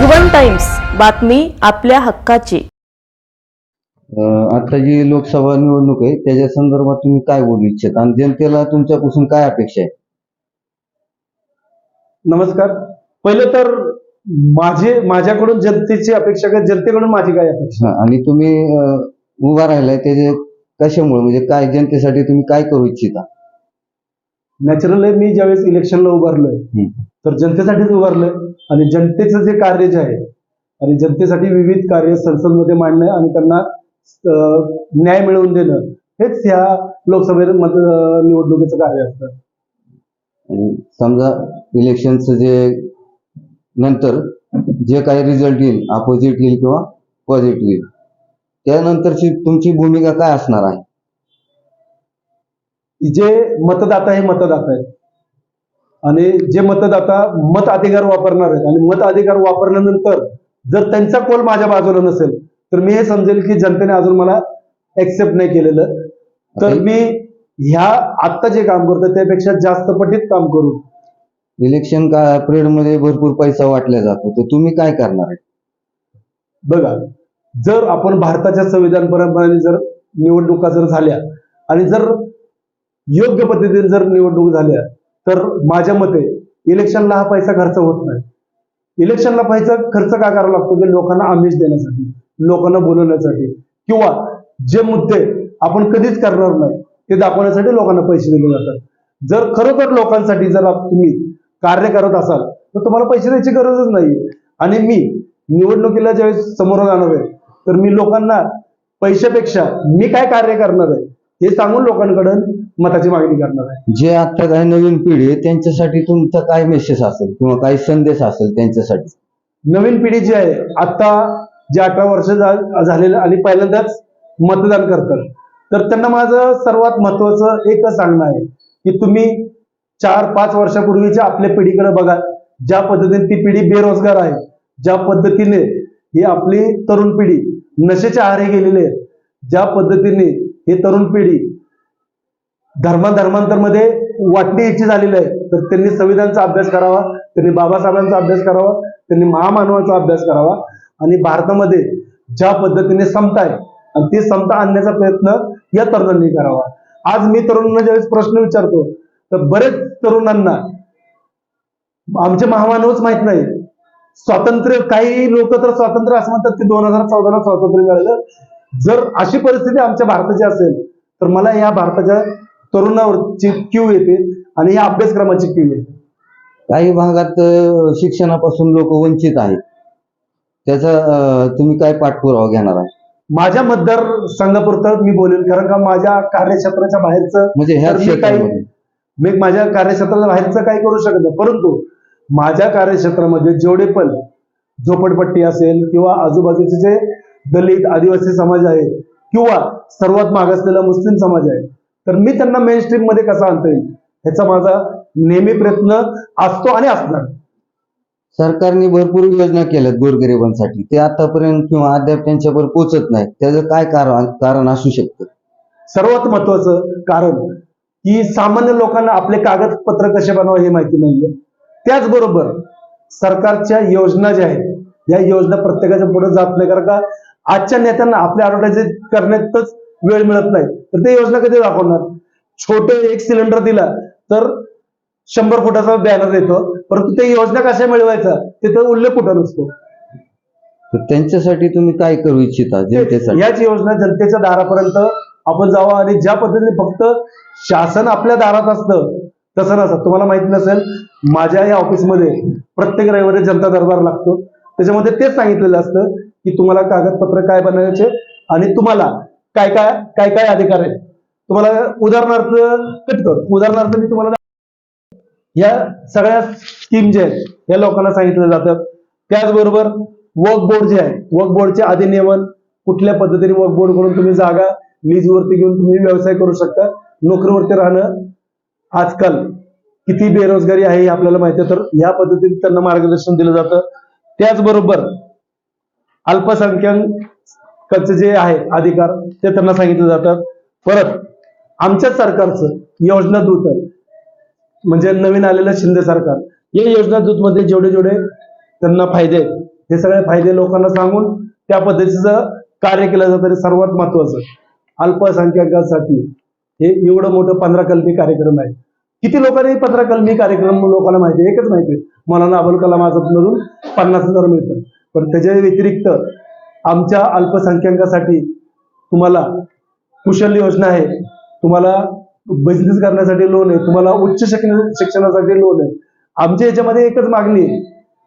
विगवन times बातमी आपल्या हक्काची. आता जी लोकसभा निवडणूक आहे त्याच्या संदर्भात तुम्ही काय बोलू इच्छित? आणि जनतेला तुमच्यापासून काय अपेक्षा आहे? नमस्कार. पहिलं तर माझे माझ्याकडून जनतेची अपेक्षा काय? जनतेकडून माझी काय अपेक्षा? आणि तुम्ही उभा राहिलाय त्याचे कशामुळे? म्हणजे काय जनतेसाठी तुम्ही काय करू इच्छिता? नॅचरल मी ज्यावेळेस इलेक्शनला उभारलोय. तर जनतेसाठीच उभारलोय आणि जनतेचं जे कार्य जे आहे आणि जनतेसाठी विविध कार्य संसदमध्ये मांडणं आणि त्यांना न्याय मिळवून देणं हेच ह्या लोकसभे निवडणुकीचं कार्य असतं आणि समजा इलेक्शनचं जे नंतर जे काही रिझल्ट येईल अपोजिट येईल किंवा पॉझिटिव्ह येईल त्यानंतरची तुमची भूमिका काय असणार आहे जे मतदाता हे मतदाता आहेत. आणि जे मतदाता मत अधिकार वापरणार आहेत. आणि मत अधिकार वापरल्यानंतर जर त्यांचा कोल माझ्या बाजूला नसेल तर मी हे समजेल की जनतेने अजून मला एक्सेप्ट नाही केलेलं. तर मी ह्या आत्ता जे काम करतो त्यापेक्षा जास्त पटीत काम करू. इलेक्शन का पिरियडमध्ये भरपूर पैसा वाटला जातो. तर तुम्ही काय करणार आहे? बघा जर आपण भारताच्या संविधान परंपरेने जर निवडणुका जर झाल्या आणि जर योग्य पद्धतीने जर निवडणूक झाल्या तर माझ्या मते इलेक्शनला हा पैसा खर्च होत नाही. इलेक्शनला पैसा खर्च का करावा लागतो? की लोकांना आमिष देण्यासाठी लोकांना बोलवण्यासाठी. किंवा जे मुद्दे आपण कधीच करणार नाही ते दाखवण्यासाठी लोकांना पैसे दिले जातात. जर खरोखर लोकांसाठी जर तुम्ही कार्य करत असाल तर तुम्हाला पैसे द्यायची गरजच नाही. आणि मी निवडणुकीला ज्यावेळेस समोर जाणार आहे तर मी लोकांना पैशापेक्षा मी काय कार्य करणार आहे हे सांगून लोकांकडून मताची मागणी करणार आहे. जे आता काही नवीन पिढी आहे त्यांच्यासाठी तुमचा काय मेसेज असेल किंवा काही संदेश असेल त्यांच्यासाठी? नवीन पिढी जी आहे आता जे अठरा वर्ष झा- झालेलं आणि पहिल्यांदाच मतदान करतात. तर त्यांना माझं सर्वात महत्वाचं एकच सांगणं आहे की तुम्ही चार पाच वर्षापूर्वीच्या आपल्या पिढीकडे बघा. ज्या पद्धतीने ती पिढी बेरोजगार आहे ज्या पद्धतीने ही आपली तरुण पिढी नशेच्या आहारी गेलेली आहे ज्या पद्धतीने हे तरुण पिढी धर्मांतरमध्ये वाटणी याची झालेली आहे. तर त्यांनी संविधानचा अभ्यास करावा त्यांनी बाबासाहेबांचा अभ्यास करावा त्यांनी महामानवाचा अभ्यास करावा. आणि भारतामध्ये ज्या पद्धतीने समता आहे आणि ती समता आणण्याचा प्रयत्न या तरुणांनी करावा. आज मी तरुणांना ज्यावेळेस प्रश्न विचारतो तर बरेच तरुणांना आमचे महामानवच माहीत नाही. स्वातंत्र्य काही लोक तर स्वातंत्र्य असं म्हणतात की दोन हजार चौदाला स्वातंत्र्य मिळालं. जर अशी परिस्थिती आमच्या भारताची असेल तर मला या भारताच्या तरुणावरची क्यू येते आणि या अभ्यासक्रमाची क्यू येते. काही भागात शिक्षणापासून लोक वंचित आहेत. त्याचा तुम्ही काय पाठपुरावा घेणार आहे माझ्या मतदारसंघापुरतं मी बोलेन कारण का माझ्या कार्यक्षेत्राच्या बाहेरचं म्हणजे ह्या काही मी माझ्या कार्यक्षेत्राच्या बाहेरचं काही करू शकत नाही. परंतु माझ्या कार्यक्षेत्रामध्ये जेवढे पण झोपडपट्टी असेल किंवा आजूबाजूचे जे दलित आदिवासी समाज आहे किंवा सर्वात मागासलेला मुस्लिम समाज आहे तर मी त्यांना मेन स्ट्रीममध्ये कसा आणता येईल? ह्याचा माझा नेहमी प्रयत्न असतो आणि असणार. सरकारने भरपूर योजना केल्यात गोरगरिबांसाठी. ते आतापर्यंत किंवा अद्याप त्यांच्यावर पोहोचत नाही त्याचं काय कारण कारण असू शकतं? सर्वात महत्वाचं कारण की सामान्य लोकांना आपले कागदपत्र कसे बनवा हे माहिती नाहीये. त्याचबरोबर सरकारच्या योजना ज्या आहेत या योजना प्रत्येकाच्या पुढे जात नाही. कारण का? आजच्या नेत्यांना आपल्या ऍडव्हर्टायझिंग करण्यातच वेळ मिळत नाही. तर ते योजना कधी दाखवणार छोटे एक सिलेंडर दिला तर शंभर फुटाचा बॅनर येतो. परंतु ते योजना कशा मिळवायचा? तिथं उल्लेख कुठं नसतो. तर त्यांच्यासाठी तुम्ही काय करू इच्छिता जनतेसाठी? याच योजना जनतेच्या दारापर्यंत आपण जावं आणि ज्या पद्धतीने फक्त शासन आपल्या दारात असतं तसं नसतं. तुम्हाला माहिती नसेल माझ्या या ऑफिसमध्ये प्रत्येक रविवारी जनता दरबार लागतो. त्याच्यामध्ये तेच सांगितलेलं असतं की तुम्हाला कागदपत्र काय बनवायचे आणि तुम्हाला काय काय काय काय अधिकार आहेत? तुम्हाला उदाहरणार्थ कटकर उदाहरणार्थ मी तुम्हाला या सगळ्या स्कीम ज्या आहेत या लोकांना सांगितलं जातात त्याचबरोबर वर्क बोर्ड जे आहे वर्क बोर्डचे अधिनियमन कुठल्या पद्धतीने वर्क बोर्ड करून तुम्ही जागा लीजवरती घेऊन तुम्ही व्यवसाय करू शकता. नोकरीवरती राहणं आजकाल किती बेरोजगारी आहे हे आपल्याला माहिती आहे. तर या पद्धतीने त्यांना मार्गदर्शन दिलं जातं. त्याचबरोबर अल्पसंख्याकांचे जे आहे अधिकार ते त्यांना सांगितले जातात. परत आमच्या सरकारचं योजना दूत म्हणजे नवीन आलेलं शिंदे सरकार. या योजना दूत मध्ये जेवढे जेवढे त्यांना फायदे आहेत हे सगळे फायदे लोकांना सांगून त्या पद्धतीचं कार्य केलं जातं. सर्वात महत्वाचं अल्पसंख्याकांसाठी हे एवढं मोठं पंधरा कलमी कार्यक्रम आहे. किती लोकांनी पंधरा कलमी कार्यक्रम लोकांना माहिती आहे? एकच माहिती मला मौलाना अबुल कलाम आझादमधून पन्नास हजार मिळतं पण त्याच्या व्यतिरिक्त आमच्या अल्पसंख्याकासाठी तुम्हाला कुशल योजना आहे. तुम्हाला बिझनेस करण्यासाठी लोन आहे. तुम्हाला उच्च शिक्षण शिक्षणासाठी लोन आहे. आमच्या याच्यामध्ये एकच मागणी आहे.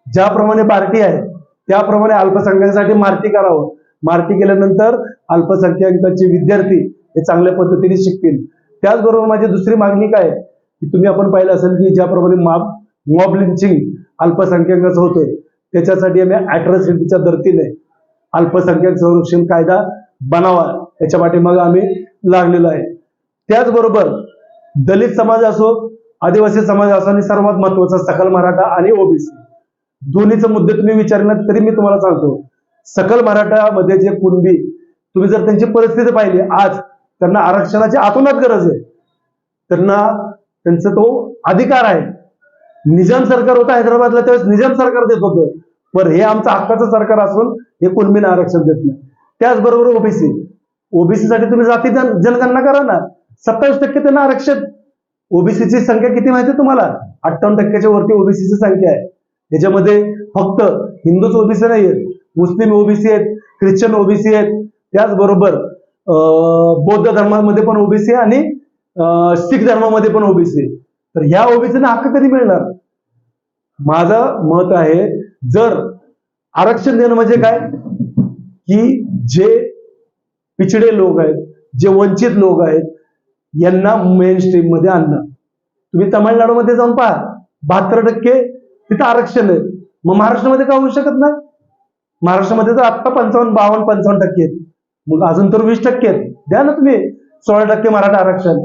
ज्याप्रमाणे पार्टी आहे त्याप्रमाणे अल्पसंख्याकांसाठी मार्टी करावं. मार्टी केल्यानंतर अल्पसंख्याकांचे विद्यार्थी हे चांगल्या पद्धतीने शिकतील. त्याचबरोबर माझी दुसरी मागणी काय आहे? की तुम्ही आपण पाहिलं असेल की ज्याप्रमाणे मॉब मॉब लिंचिंग अल्पसंख्याकांचं होतोय. त्याच्यासाठी आम्ही अॅट्रॉसिटीच्या धर्तीने अल्पसंख्याक संरक्षण कायदा बनावा याच्या पाठीमागे आम्ही लागलेलो आहे. त्याचबरोबर दलित समाज असो आदिवासी समाज असो आणि सर्वात महत्त्वाचा सकल मराठा आणि ओबीसी. दोन्हीचे मुद्दे तुम्ही विचारणार तरी मी तुम्हाला सांगतो. सकल मराठामध्ये जे कुणबी तुम्ही जर त्यांची परिस्थिती पाहिली आज त्यांना आरक्षणाची आतोनात गरज आहे. त्यांना त्यांचा तो अधिकार आहे. निजाम सरकार होतं हैदराबादला त्यावेळेस निजाम सरकार देत होतं. पण हे आमचं हक्काचं सरकार असून हे कुणबीनं आरक्षण देत नाही. त्याचबरोबर ओबीसी ओबीसी साठी तुम्ही जाती जनगणना करा ना. सत्तावीस टक्के त्यांना आरक्षण. ओबीसीची संख्या किती माहिती तुम्हाला? अठ्ठावन्न टक्क्याच्या वरती ओबीसीची संख्या आहे. याच्यामध्ये फक्त हिंदूच ओबीसी नाही आहेत मुस्लिम ओबीसी आहेत ख्रिश्चन ओबीसी आहेत. त्याचबरोबर बौद्ध धर्मामध्ये पण ओबीसी आणि शीख धर्मामध्ये पण ओबीसी तर ह्या ओबीसीना हक्क कधी मिळणार? माझं मत आहे जर आरक्षण देणं म्हणजे काय? की जे पिछडे लोक आहेत जे वंचित लोक आहेत यांना मेन स्ट्रीममध्ये आणणं. तुम्ही तामिळनाडूमध्ये जाऊन पहा बहात्तर टक्के तिथं आरक्षण आहे. मग महाराष्ट्रामध्ये का होऊ शकत नाही? महाराष्ट्रामध्ये तर आत्ता पंचावन्न बावन्न पंचावन्न टक्के आहेत. मग अजून तर वीस टक्के आहेत. द्या ना तुम्ही सोळा टक्के मराठा आरक्षण.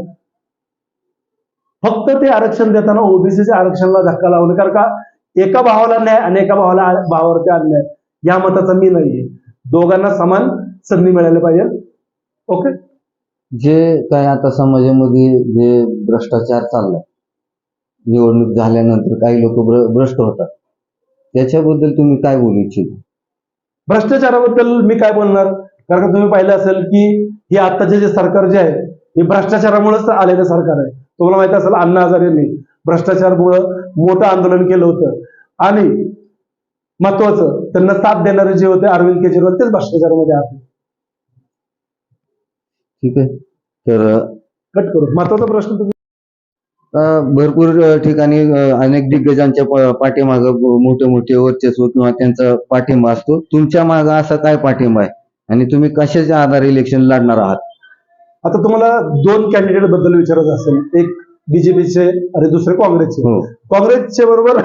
फक्त ते आरक्षण देताना ओबीसीच्या आरक्षणाला धक्का लावणं कारण का? एका भावाला न्याय आणि एका भावाला भावावरती अन्याय. या मताचा मी नाहीये. दोघांना समान संधी मिळायला पाहिजे. ओके जे काय आता समाजामध्ये जे भ्रष्टाचार चाललाय निवडणूक झाल्यानंतर काही लोक भ्रष्ट होतात. त्याच्याबद्दल तुम्ही काय बोलू इच्छिता? भ्रष्टाचाराबद्दल मी काय बोलणार? कारण का तुम्ही पाहिलं असेल की हे आत्ताचे जे सरकार जे आहे हे भ्रष्टाचारामुळेच आलेलं सरकार आहे. तुम्हाला माहिती असेल अण्णा हजारेंनी भ्रष्टाचारमुळं मोठं आंदोलन केलं होतं. आणि महत्वाचं त्यांना साथ देणारे जे होते अरविंद केजरीवाल तेच भ्रष्टाचारामध्ये आले. ठीक आहे. तर कट करू. महत्त्वाचा प्रश्न तुम्ही भरपूर ठिकाणी अनेक दिग्गजांच्या पाठीमागं मोठे मोठे वर्चस्व किंवा त्यांचा पाठिंबा असतो. तुमच्या मागं असा काय पाठिंबा आहे? आणि तुम्ही कशाच्या आधारे इलेक्शन लढणार आहात? आता तुम्हाला दोन कॅन्डिडेटबद्दल विचारायचं असेल. एक बीजेपीचे आणि दुसरे काँग्रेसचे. हो. काँग्रेसच्या बरोबर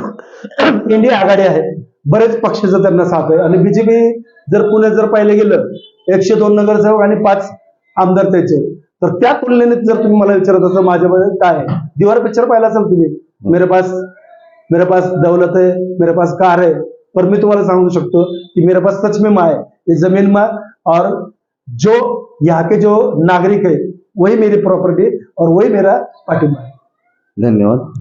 इंडिया आघाडी आहे. बरेच पक्षाचं त्यांना साथ आहे. आणि बीजेपी जर पुण्यात जर पाहिलं गेलं एकशे दोन नगरसेवक आणि पाच आमदार त्याचे. तर त्या तुलनेने जर तुम्ही मला विचारत असाल माझ्यामध्ये काय आहे? दिवार पिक्चर पाहिला असेल तुम्ही. मेरे पास मेरे पास दौलत है मेरे पास कार है पर मैं तुम्हारा सांगू शकतो कि मेरे पास सच में है ये जमीन माँ और जो यहाँ के जो नागरिक है वही मेरी प्रॉपर्टी और वही मेरा पार्टी है। धन्यवाद।